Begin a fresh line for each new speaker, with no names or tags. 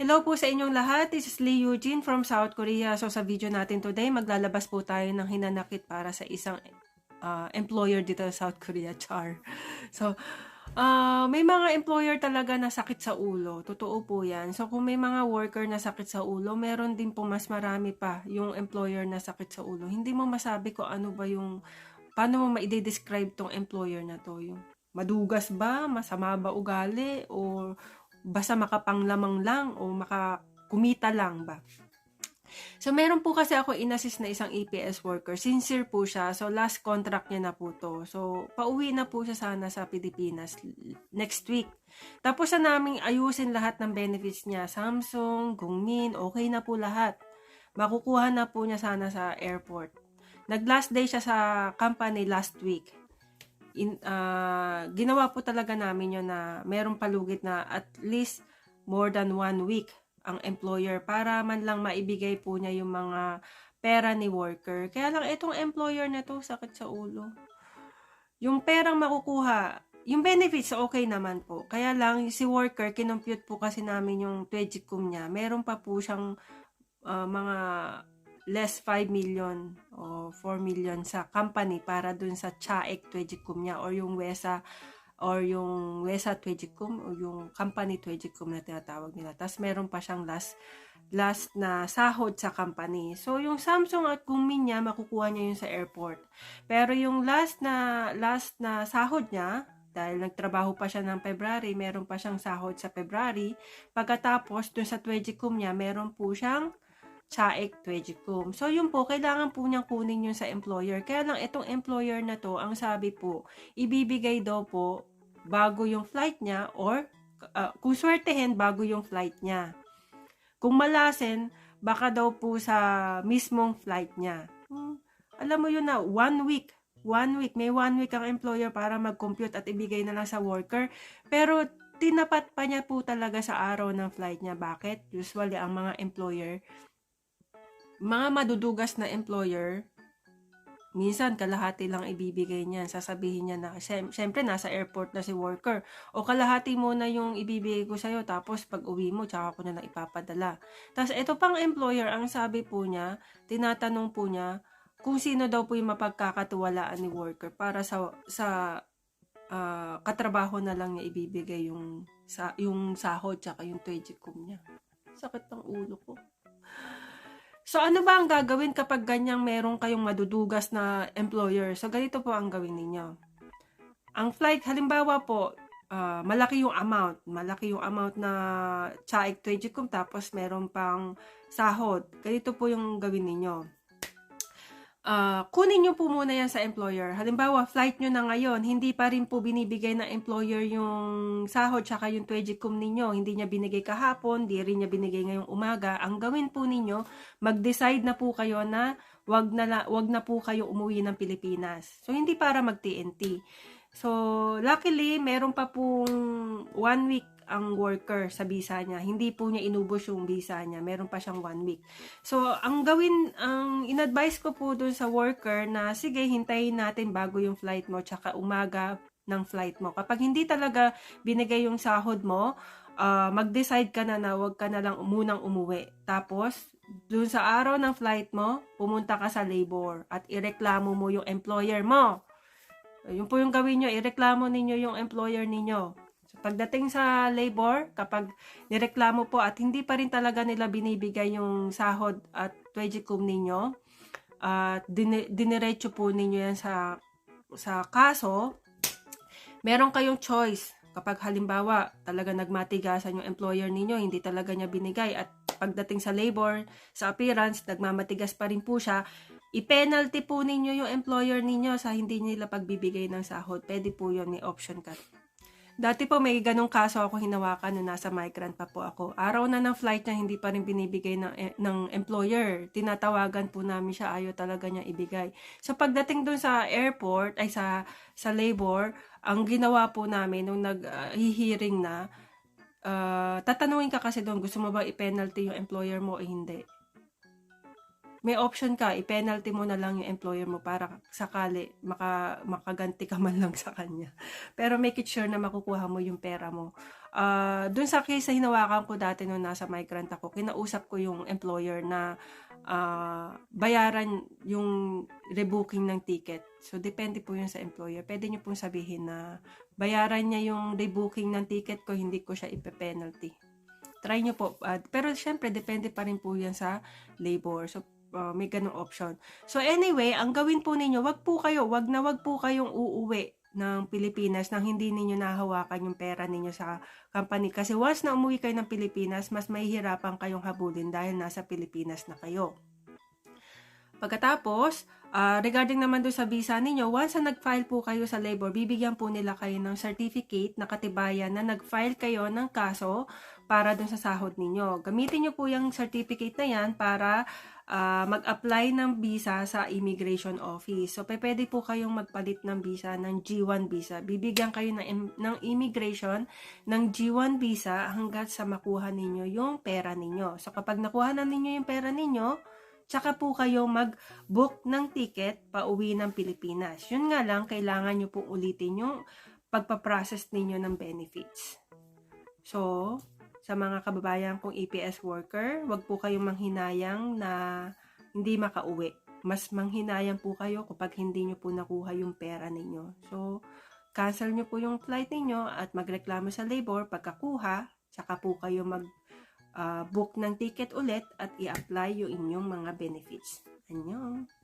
Hello po sa inyong lahat. This is Lee Eugene from South Korea. So sa video natin today, maglalabas po tayo ng hinanakit para sa isang uh, employer dito sa South Korea, Char. So, uh, may mga employer talaga na sakit sa ulo. Totoo po yan. So kung may mga worker na sakit sa ulo, meron din po mas marami pa yung employer na sakit sa ulo. Hindi mo masabi ko ano ba yung, paano mo ma-describe tong employer na to. Yung madugas ba, masama ba ugali, o basta makapanglamang lang o makakumita lang ba. So, meron po kasi ako inassist na isang EPS worker. Sincere po siya. So, last contract niya na po to. So, pauwi na po siya sana sa Pilipinas next week. Tapos na namin ayusin lahat ng benefits niya. Samsung, Gungmin, okay na po lahat. Makukuha na po niya sana sa airport. Nag-last day siya sa company last week in, uh, ginawa po talaga namin yun na merong palugit na at least more than one week ang employer para man lang maibigay po niya yung mga pera ni worker. Kaya lang itong employer na to sakit sa ulo. Yung perang makukuha, yung benefits okay naman po. Kaya lang si worker, kinompute po kasi namin yung twedgicum niya. Meron pa po siyang uh, mga less 5 million o 4 million sa company para dun sa Chaek Twedicum niya or yung Wesa or yung Wesa Twedicum o yung company Twedicum na tinatawag nila. Tapos meron pa siyang last last na sahod sa company. So yung Samsung at Gungmin niya makukuha niya yun sa airport. Pero yung last na last na sahod niya dahil nagtrabaho pa siya ng February, meron pa siyang sahod sa February. Pagkatapos, dun sa Twedicum niya, meron po siyang Chaek Twedgicum. So, yun po, kailangan po niyang kunin yun sa employer. Kaya lang, itong employer na to, ang sabi po, ibibigay daw po bago yung flight niya or uh, kung swertehin, bago yung flight niya. Kung malasin, baka daw po sa mismong flight niya. Hmm, alam mo yun na, one week, one week, may one week ang employer para mag-compute at ibigay na lang sa worker. Pero, tinapat pa niya po talaga sa araw ng flight niya. Bakit? Usually, ang mga employer, mga madudugas na employer, minsan kalahati lang ibibigay niyan. Sasabihin niya na, syempre nasa airport na si worker. O kalahati mo na yung ibibigay ko sa'yo, tapos pag uwi mo, tsaka ko na lang ipapadala. Tapos ito pang employer, ang sabi po niya, tinatanong po niya, kung sino daw po yung mapagkakatuwalaan ni worker para sa sa uh, katrabaho na lang niya ibibigay yung sa yung sahod tsaka yung twedgicum niya. Sakit ng ulo ko. So, ano ba ang gagawin kapag ganyang meron kayong madudugas na employer? So, ganito po ang gawin ninyo. Ang flight, halimbawa po, uh, malaki yung amount. Malaki yung amount na chaik twedgicum tapos meron pang sahod. Ganito po yung gawin ninyo uh, kunin nyo po muna yan sa employer. Halimbawa, flight nyo na ngayon, hindi pa rin po binibigay ng employer yung sahod tsaka yung twedgicum ninyo. Hindi niya binigay kahapon, hindi rin niya binigay ngayong umaga. Ang gawin po ninyo, mag-decide na po kayo na wag na, wag na po kayo umuwi ng Pilipinas. So, hindi para mag-TNT. So, luckily, meron pa pong one week ang worker sa visa niya. Hindi po niya inubos yung visa niya. Meron pa siyang one week. So, ang gawin, ang in-advise ko po dun sa worker na, sige, hintayin natin bago yung flight mo, tsaka umaga ng flight mo. Kapag hindi talaga binigay yung sahod mo, uh, mag-decide ka na na wag ka na lang munang umuwi. Tapos, dun sa araw ng flight mo, pumunta ka sa labor at ireklamo mo yung employer mo. Yun po yung gawin nyo, ireklamo ninyo yung employer ninyo. So, pagdating sa labor, kapag nireklamo po at hindi pa rin talaga nila binibigay yung sahod at twedgicum ninyo, at uh, diniretso po ninyo yan sa, sa kaso, meron kayong choice. Kapag halimbawa, talaga nagmatigasan yung employer ninyo, hindi talaga niya binigay at pagdating sa labor, sa appearance, nagmamatigas pa rin po siya, i-penalty po ninyo yung employer ninyo sa hindi nila pagbibigay ng sahod. Pwede po yun, may option ka. Dati po may ganong kaso ako hinawakan nung nasa migrant pa po ako. Araw na ng flight niya hindi pa rin binibigay ng, eh, ng employer. Tinatawagan po namin siya, ayaw talaga niya ibigay. So pagdating doon sa airport, ay sa, sa labor, ang ginawa po namin nung nag-hearing uh, na, uh, tatanungin ka kasi doon, gusto mo ba i-penalty yung employer mo o hindi? May option ka, i-penalty mo na lang yung employer mo para sakali maka, makaganti ka man lang sa kanya. Pero make it sure na makukuha mo yung pera mo. Ah, dun sa case na hinawakan ko dati nung nasa migrant ako, kinausap ko yung employer na ah, bayaran yung rebooking ng ticket. So, depende po yun sa employer. Pwede nyo pong sabihin na bayaran niya yung rebooking ng ticket ko, hindi ko siya ipe-penalty. Try nyo po. Ah, pero, syempre, depende pa rin po yan sa labor. So, ah, may ganong option. So, anyway, ang gawin po ninyo, wag po kayo, wag na wag po kayong uuwi ng Pilipinas nang hindi ninyo nahawakan yung pera ninyo sa company. Kasi once na umuwi kayo ng Pilipinas, mas mahihirapan kayong habulin dahil nasa Pilipinas na kayo. Pagkatapos, ah, regarding naman doon sa visa ninyo, once na nag-file po kayo sa labor, bibigyan po nila kayo ng certificate na katibayan na nag-file kayo ng kaso para doon sa sahod ninyo. Gamitin nyo po yung certificate na yan para ah, mag-apply ng visa sa immigration office. So, pwede po kayong magpalit ng visa ng G1 visa. Bibigyan kayo ng, ng immigration ng G1 visa hanggat sa makuha ninyo yung pera ninyo. So, kapag nakuha na ninyo yung pera ninyo, tsaka po kayo mag-book ng ticket pauwi ng Pilipinas. Yun nga lang, kailangan nyo pong ulitin yung pagpaprocess ninyo ng benefits. So, sa mga kababayan kong EPS worker, wag po kayong manghinayang na hindi makauwi. Mas manghinayang po kayo kapag hindi nyo po nakuha yung pera ninyo. So, cancel nyo po yung flight ninyo at magreklamo sa labor pagkakuha, tsaka po kayo mag ah, book ng ticket ulit at i-apply yung inyong mga benefits. Annyeong!